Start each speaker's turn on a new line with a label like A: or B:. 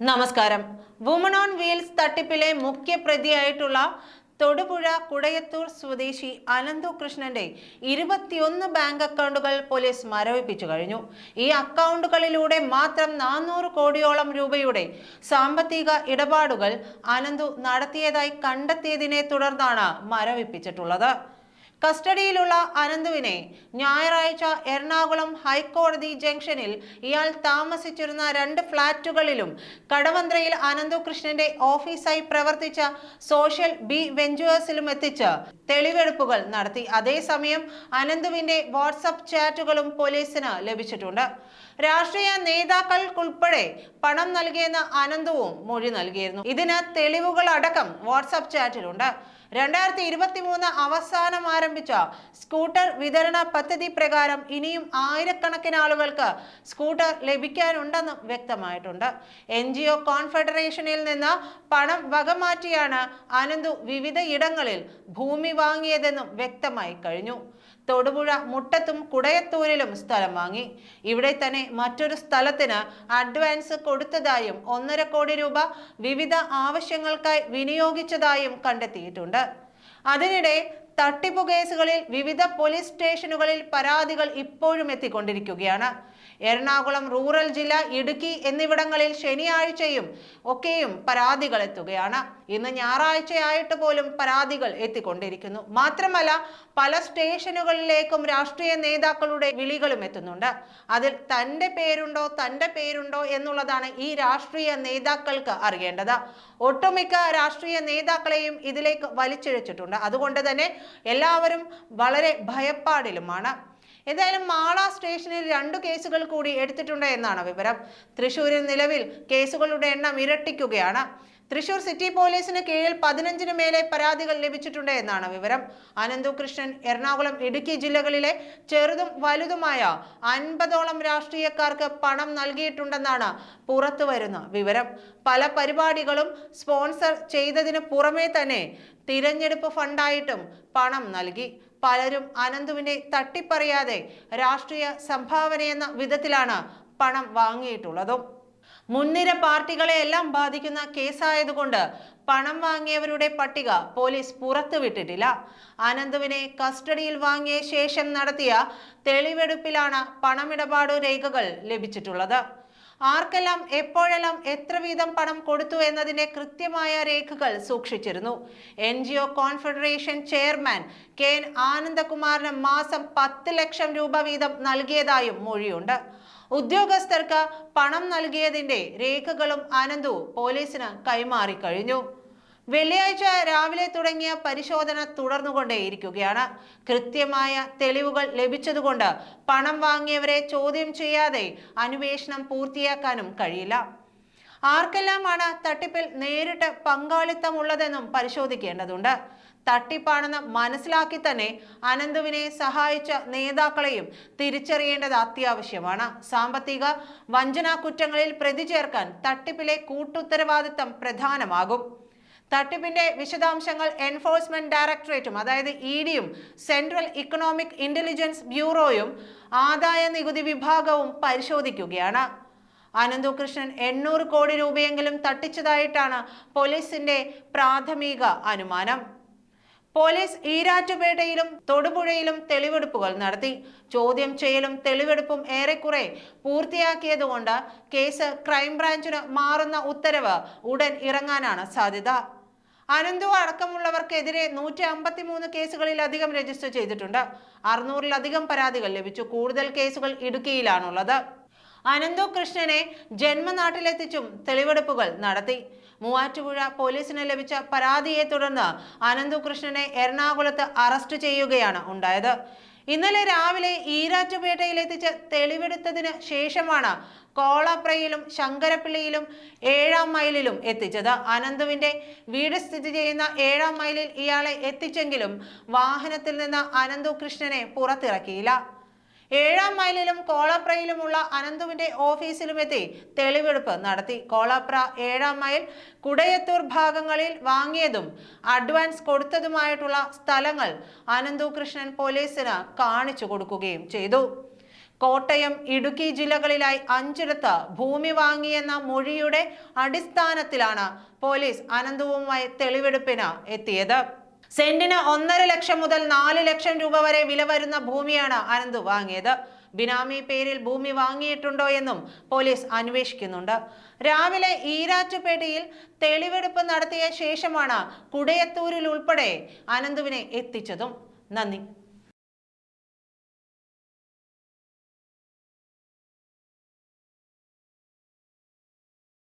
A: നമസ്കാരം. Woman on wheels തട്ടിപ്പിലെ മുഖ്യപ്രതിയായിട്ടുള്ള തൊടുപുഴ കുടയത്തൂർ സ്വദേശി അനന്തു കൃഷ്ണന്റെ ഇരുപത്തിയൊന്ന് ബാങ്ക് അക്കൗണ്ടുകൾ പോലീസ് മരവിപ്പിച്ചു കഴിഞ്ഞു. ഈ അക്കൗണ്ടുകളിലൂടെ മാത്രം നാനൂറ് കോടിയോളം രൂപയുടെ സാമ്പത്തിക ഇടപാടുകൾ അനന്തു നടത്തിയതായി കണ്ടെത്തിയതിനെ തുടർന്നാണ് മരവിപ്പിച്ചിട്ടുള്ളത്. കസ്റ്റഡിയിലുള്ള അനന്തുവിനെ ഞായറാഴ്ച എറണാകുളം ഹൈക്കോടതി ജംഗ്ഷനിൽ ഇയാൾ താമസിച്ചിരുന്ന രണ്ട് ഫ്ളാറ്റുകളിലും കടവന്ത്രയിൽ അനന്തു കൃഷ്ണന്റെ ഓഫീസായി പ്രവർത്തിച്ച സോഷ്യൽ ബി വെഞ്ചുവേഴ്സിലും എത്തിച്ച് തെളിവെടുപ്പുകൾ നടത്തി. അതേസമയം അനന്തുവിന്റെ വാട്സപ്പ് ചാറ്റുകളും പോലീസിന് ലഭിച്ചിട്ടുണ്ട്. രാഷ്ട്രീയ നേതാക്കൾക്കുൾപ്പെടെ പണം നൽകിയെന്ന അനന്തുവും മൊഴി നൽകിയിരുന്നു. ഇതിന് തെളിവുകൾ അടക്കം വാട്സപ്പ് ചാറ്റിലുണ്ട്. രണ്ടായിരത്തി ഇരുപത്തി മൂന്ന് അവസാനം ആരംഭിച്ച സ്കൂട്ടർ വിതരണ പദ്ധതി പ്രകാരം ഇനിയും ആയിരക്കണക്കിന് ആളുകൾക്ക് സ്കൂട്ടർ ലഭിക്കാനുണ്ടെന്ന് വ്യക്തമായിട്ടുണ്ട്. എൻ ജി ഒ കോൺഫെഡറേഷനിൽ നിന്ന് പണം വകമാറ്റിയാണ് അനന്തു വിവിധ ഇടങ്ങളിൽ ഭൂമി വാങ്ങിയതെന്നും വ്യക്തമായി കഴിഞ്ഞു. തൊടുപുഴ മുട്ടത്തും കുടയത്തൂരിലും സ്ഥലം വാങ്ങി. ഇവിടെ തന്നെ മറ്റൊരു സ്ഥലത്തിന് അഡ്വാൻസ് കൊടുത്തതായും ഒന്നര കോടി രൂപ വിവിധ ആവശ്യങ്ങൾക്കായി വിനിയോഗിച്ചതായും കണ്ടെത്തിയിട്ടുണ്ട്. അതിനിടെ തട്ടിപ്പു കേസുകളിൽ വിവിധ പോലീസ് സ്റ്റേഷനുകളിൽ പരാതികൾ ഇപ്പോഴും എത്തിക്കൊണ്ടിരിക്കുകയാണ്. എറണാകുളം റൂറൽ ജില്ല ഇടുക്കി എന്നിവിടങ്ങളിൽ ശനിയാഴ്ചയും ഒക്കെയും പരാതികൾ എത്തുകയാണ്. ഇന്ന് ഞായറാഴ്ചയായിട്ട് പോലും പരാതികൾ എത്തിക്കൊണ്ടിരിക്കുന്നു. മാത്രമല്ല പല സ്റ്റേഷനുകളിലേക്കും രാഷ്ട്രീയ നേതാക്കളുടെ വിളികളും എത്തുന്നുണ്ട്. അതിൽ തന്റെ പേരുണ്ടോ തന്റെ പേരുണ്ടോ എന്നുള്ളതാണ് ഈ രാഷ്ട്രീയ നേതാക്കൾക്ക് അറിയേണ്ടത്. ഒട്ടുമിക്ക രാഷ്ട്രീയ നേതാക്കളെയും ഇതിലേക്ക് വലിച്ചിഴച്ചിട്ടുണ്ട്. അതുകൊണ്ട് തന്നെ എല്ലാവരും വളരെ ഭയപ്പാടിലുമാണ്. എന്തായാലും മാള സ്റ്റേഷനിൽ രണ്ടു കേസുകൾ കൂടി എടുത്തിട്ടുണ്ട് എന്നാണ് വിവരം. തൃശൂരിൽ നിലവിൽ കേസുകളുടെ എണ്ണം ഇരട്ടിക്കുകയാണ്. തൃശൂർ സിറ്റി പോലീസിന് കീഴിൽ പതിനഞ്ചിനു മേലെ പരാതികൾ ലഭിച്ചിട്ടുണ്ട് എന്നാണ് വിവരം. അനന്തു കൃഷ്ണൻ എറണാകുളം ഇടുക്കി ജില്ലകളിലെ ചെറുതും വലുതുമായ അൻപതോളം രാഷ്ട്രീയക്കാർക്ക് പണം നൽകിയിട്ടുണ്ടെന്നാണ് പുറത്തുവരുന്ന വിവരം. പല പരിപാടികളും സ്പോൺസർ ചെയ്തതിന് പുറമേ തന്നെ തിരഞ്ഞെടുപ്പ് ഫണ്ടായിട്ടും പണം നൽകി. പലരും അനന്തുവിനെ തട്ടിപ്പറയാതെ രാഷ്ട്രീയ സംഭാവനയെന്ന വിധത്തിലാണ് പണം വാങ്ങിയിട്ടുള്ളതും. മുൻനിര പാർട്ടികളെ എല്ലാം ബാധിക്കുന്ന കേസായതുകൊണ്ട് പണം വാങ്ങിയവരുടെ പട്ടിക പോലീസ് പുറത്തുവിട്ടിട്ടില്ല. അനന്തുവിനെ കസ്റ്റഡിയിൽ വാങ്ങിയ ശേഷം നടത്തിയ തെളിവെടുപ്പിലാണ് പണമിടപാട് രേഖകൾ ലഭിച്ചിട്ടുള്ളത്. ആർക്കെല്ലാം എപ്പോഴെല്ലാം എത്ര വീതം പണം കൊടുത്തു എന്നതിന്റെ കൃത്യമായ രേഖകൾ സൂക്ഷിച്ചിരുന്നു. N G O confederation chairman K N ആനന്ദകുമാറിന് മാസം പത്ത് ലക്ഷം രൂപ വീതം നൽകിയതായും മൊഴിയുണ്ട്. ഉദ്യോഗസ്ഥർക്ക് പണം നൽകിയതിന്റെ രേഖകളും ആനന്ദു പോലീസിന് കൈമാറി കഴിഞ്ഞു. വെള്ളിയാഴ്ച രാവിലെ തുടങ്ങിയ പരിശോധന തുടർന്നുകൊണ്ടേയിരിക്കുകയാണ്. കൃത്യമായ തെളിവുകൾ ലഭിച്ചതുകൊണ്ട് പണം വാങ്ങിയവരെ ചോദ്യം ചെയ്യാതെ അന്വേഷണം പൂർത്തിയാക്കാനും കഴിയില്ല. ആർക്കെല്ലാമാണ് തട്ടിപ്പിൽ നേരിട്ട് പങ്കാളിത്തമുള്ളതെന്നും പരിശോധിക്കേണ്ടതുണ്ട്. തട്ടിപ്പാണെന്ന് മനസ്സിലാക്കി തന്നെ അനന്തുവിനെ സഹായിച്ച നേതാക്കളെയും തിരിച്ചറിയേണ്ടത് അത്യാവശ്യമാണ്. സാമ്പത്തിക വഞ്ചനാ കുറ്റങ്ങളിൽ പ്രതി ചേർക്കാൻ തട്ടിപ്പിലെ കൂട്ടുത്തരവാദിത്തം പ്രധാനമാകും. തട്ടിപ്പിന്റെ വിശദാംശങ്ങൾ എൻഫോഴ്സ്മെന്റ് ഡയറക്ടറേറ്റും അതായത് ഇ ഡിയും സെൻട്രൽ ഇക്കണോമിക് ഇന്റലിജൻസ് ബ്യൂറോയും ആദായ നികുതി വിഭാഗവും പരിശോധിക്കുകയാണ്. അനന്തു കൃഷ്ണൻ എണ്ണൂറ് കോടി രൂപയെങ്കിലും തട്ടിച്ചതായിട്ടാണ് പോലീസിന്റെ പ്രാഥമിക അനുമാനം. പോലീസ് ഈരാറ്റുപേട്ടയിലും തൊടുപുഴയിലും തെളിവെടുപ്പുകൾ നടത്തി. ചോദ്യം ചെയ്യലും തെളിവെടുപ്പും ഏറെക്കുറെ പൂർത്തിയാക്കിയതുകൊണ്ട് കേസ് ക്രൈംബ്രാഞ്ചിന് മാറുന്ന ഉത്തരവ് ഉടൻ ഇറങ്ങാനാണ് സാധ്യത. അനന്തു അടക്കമുള്ളവർക്കെതിരെ നൂറ്റി അമ്പത്തി മൂന്ന് കേസുകളിലധികം രജിസ്റ്റർ ചെയ്തിട്ടുണ്ട്. അറുന്നൂറിലധികം പരാതികൾ ലഭിച്ചു. കൂടുതൽ കേസുകൾ ഇടുക്കിയിലാണുള്ളത്. അനന്തു കൃഷ്ണനെ ജന്മനാട്ടിലെത്തിച്ചും തെളിവെടുപ്പുകൾ നടത്തി. മൂവാറ്റുപുഴ പോലീസിന് ലഭിച്ച പരാതിയെ തുടർന്ന് അനന്തു കൃഷ്ണനെ എറണാകുളത്ത് അറസ്റ്റ് ചെയ്യുകയാണ് ഉണ്ടായത്. ഇന്നലെ രാവിലെ ഈരാറ്റുപേട്ടയിൽ എത്തിച്ച് തെളിവെടുത്തതിന് ശേഷമാണ് കോളപ്രയിലും ശങ്കരപ്പിള്ളിയിലും ഏഴാം മൈലിലും എത്തിച്ചത്. അനന്തുവിന്റെ വീട് സ്ഥിതി ചെയ്യുന്ന ഏഴാം മൈലിൽ ഇയാളെ എത്തിച്ചെങ്കിലും വാഹനത്തിൽ നിന്ന് അനന്തു കൃഷ്ണനെ പുറത്തിറക്കിയില്ല. ഏഴാം മൈലിലും കോളപ്രയിലുമുള്ള അനന്തുവിന്റെ ഓഫീസിലുമെത്തി തെളിവെടുപ്പ് നടത്തി. കോളപ്ര ഏഴാം മൈൽ കുടയത്തൂർ ഭാഗങ്ങളിൽ വാങ്ങിയതും അഡ്വാൻസ് കൊടുത്തതുമായിട്ടുള്ള സ്ഥലങ്ങൾ അനന്തു കൃഷ്ണൻ പോലീസിന് കാണിച്ചു കൊടുക്കുകയും ചെയ്തു. കോട്ടയം ഇടുക്കി ജില്ലകളിലായി അഞ്ചിടത്ത് ഭൂമി വാങ്ങിയെന്ന മൊഴിയുടെ അടിസ്ഥാനത്തിലാണ് പോലീസ് അനന്തുവുമായി തെളിവെടുപ്പിന് എത്തിയത്. സെന്റിന് ഒന്നര ലക്ഷം മുതൽ നാല് ലക്ഷം രൂപ വരെ വില വരുന്ന ഭൂമിയാണ് അനന്ത് വാങ്ങിയത്. ബിനാമി പേരിൽ ഭൂമി വാങ്ങിയിട്ടുണ്ടോ എന്നും പോലീസ് അന്വേഷിക്കുന്നുണ്ട്. രാവിലെ ഈരാറ്റുപേട്ടയിൽ തെളിവെടുപ്പ് നടത്തിയ ശേഷമാണ് കുടയത്തൂരിൽ ഉൾപ്പെടെ അനന്തുവിനെ എത്തിച്ചതും. നന്ദി.